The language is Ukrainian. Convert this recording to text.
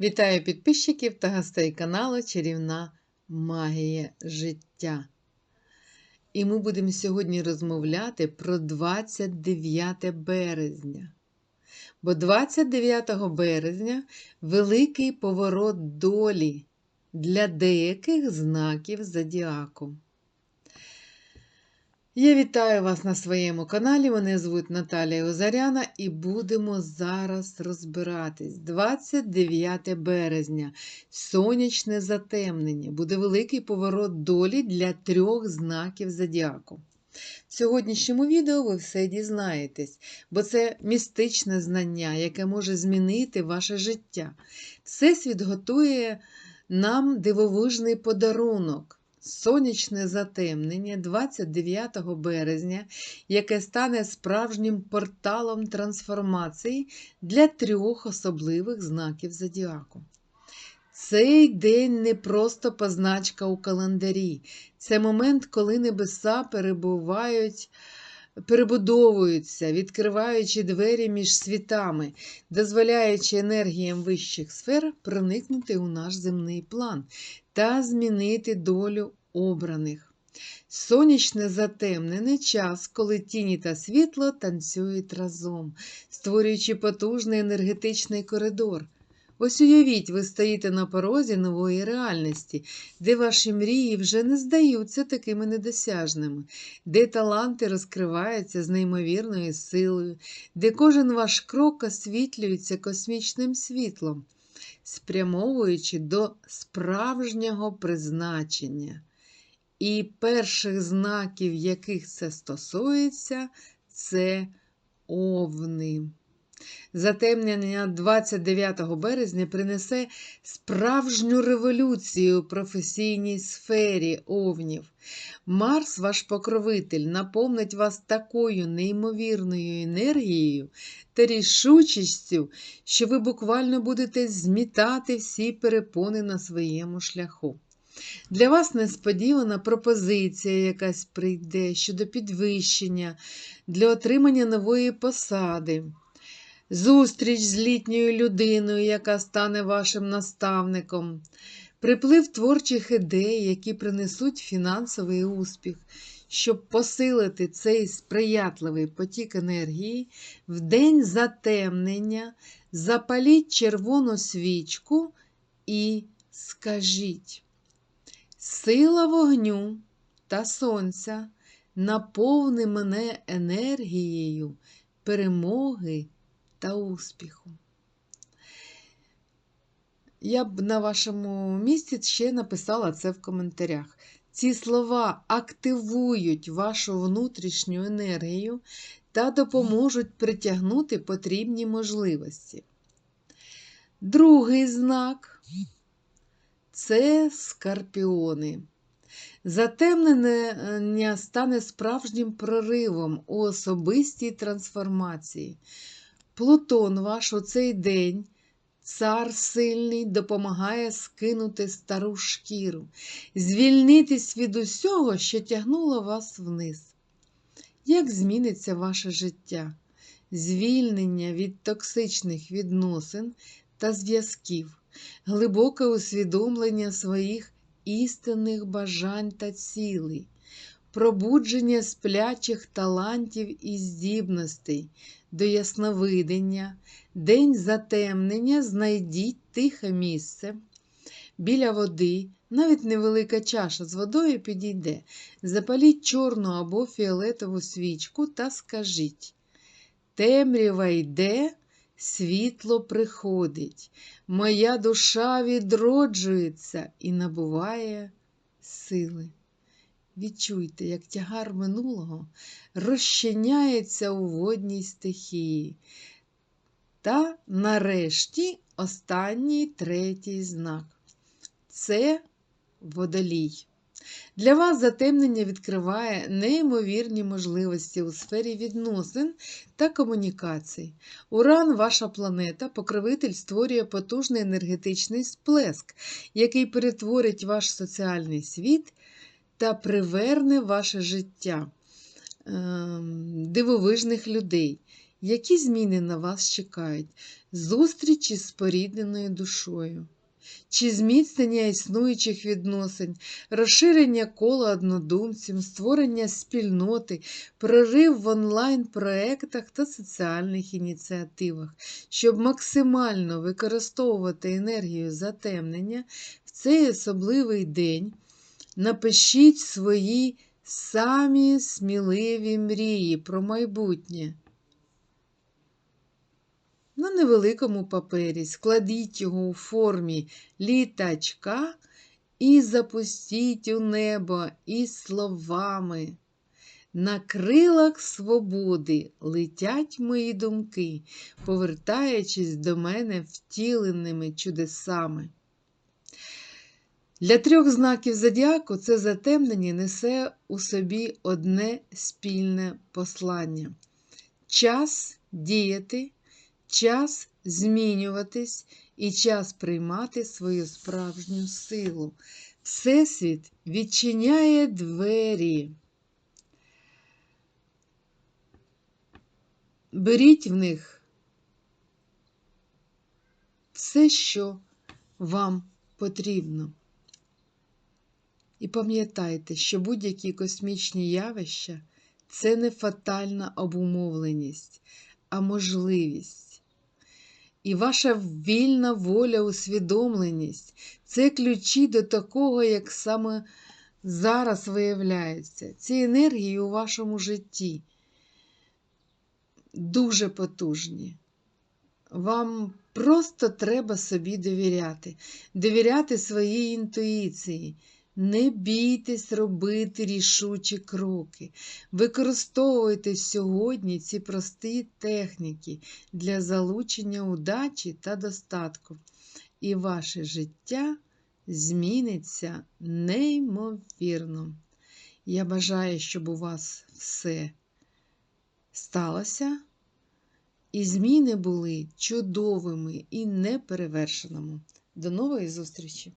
Вітаю підписчиків та гостей каналу Чарівна Магія життя. І ми будемо сьогодні розмовляти про 29 березня. Бо 29 березня великий поворот долі для деяких знаків зодіаку. Я вітаю вас на своєму каналі. Мене звуть Наталія Озаряна і будемо зараз розбиратись. 29 березня, сонячне затемнення. Буде великий поворот долі для трьох знаків зодіаку. В сьогоднішньому відео ви все дізнаєтесь, бо це містичне знання, яке може змінити ваше життя. Всесвіт готує нам дивовижний подарунок. Сонячне затемнення 29 березня, яке стане справжнім порталом трансформації для трьох особливих знаків зодіаку. Цей день не просто позначка у календарі, це момент, коли небеса перебувають. Перебудовуються, відкриваючи двері між світами, дозволяючи енергіям вищих сфер проникнути у наш земний план та змінити долю обраних. Сонячне затемнений час, коли тіні та світло танцюють разом, створюючи потужний енергетичний коридор. Ось уявіть, ви стоїте на порозі нової реальності, де ваші мрії вже не здаються такими недосяжними, де таланти розкриваються з неймовірною силою, де кожен ваш крок освітлюється космічним світлом, спрямовуючи до справжнього призначення. І перших знаків, яких це стосується, це овни. Затемнення 29 березня принесе справжню революцію у професійній сфері овнів. Марс, ваш покровитель, наповнить вас такою неймовірною енергією та рішучістю, що ви буквально будете змітати всі перепони на своєму шляху. Для вас несподівана пропозиція якась прийде щодо підвищення, для отримання нової посади зустріч з літньою людиною, яка стане вашим наставником, приплив творчих ідей, які принесуть фінансовий успіх, щоб посилити цей сприятливий потік енергії, в день затемнення запаліть червону свічку і скажіть. Сила вогню та сонця наповни мене енергією перемоги та успіху. Я б на вашому місці ще написала це в коментарях. Ці слова активують вашу внутрішню енергію та допоможуть притягнути потрібні можливості. Другий знак це скорпіони. Затемнення стане справжнім проривом у особистій трансформації. Плутон ваш у цей день, цар сильний, допомагає скинути стару шкіру, звільнитись від усього, що тягнуло вас вниз. Як зміниться ваше життя? Звільнення від токсичних відносин та зв'язків, глибоке усвідомлення своїх істинних бажань та цілей, пробудження сплячих талантів і здібностей. До ясновидення, день затемнення, знайдіть тихе місце. Біля води, навіть невелика чаша з водою підійде. Запаліть чорну або фіолетову свічку та скажіть: Темрява йде, світло приходить, моя душа відроджується. І набуває сили. Відчуйте, як тягар минулого розчиняється у водній стихії. Та нарешті останній третій знак це водолій. Для вас затемнення відкриває неймовірні можливості у сфері відносин та комунікацій. Уран, ваша планета, покровитель створює потужний енергетичний сплеск, який перетворить ваш соціальний світ та приверне ваше життя ем, дивовижних людей, Які зміни на вас чекають? Зустріч із спорідненою душою? Чи зміцнення існуючих відносин, розширення кола однодумців, створення спільноти, прорив в онлайн-проектах та соціальних ініціативах, щоб максимально використовувати енергію затемнення в цей особливий день, напишіть свої самі сміливі мрії про майбутнє. На невеликому папері складіть його у формі літачка і запустіть у небо із словами. На крилах свободи летять мої думки, повертаючись до мене втіленими чудесами. Для трьох знаків зодіаку це затемнення несе у собі одне спільне послання. Час діяти, час змінюватись і час приймати свою справжню силу. Всесвіт відчиняє двері. Беріть в них все, що вам потрібно. І пам'ятайте, що будь-які космічні явища це не фатальна обумовленість, а можливість. І ваша вільна воля, усвідомленість це ключі до такого, як саме зараз виявляється. Ці енергії у вашому житті дуже потужні. Вам просто треба собі довіряти, довіряти своїй інтуїції. Не бійтесь робити рішучі кроки. Використовуйте сьогодні ці прості техніки для залучення удачі та достатку. І ваше життя зміниться неймовірно. Я бажаю, щоб у вас все сталося, і зміни були чудовими і неперевершеними. До нової зустрічі!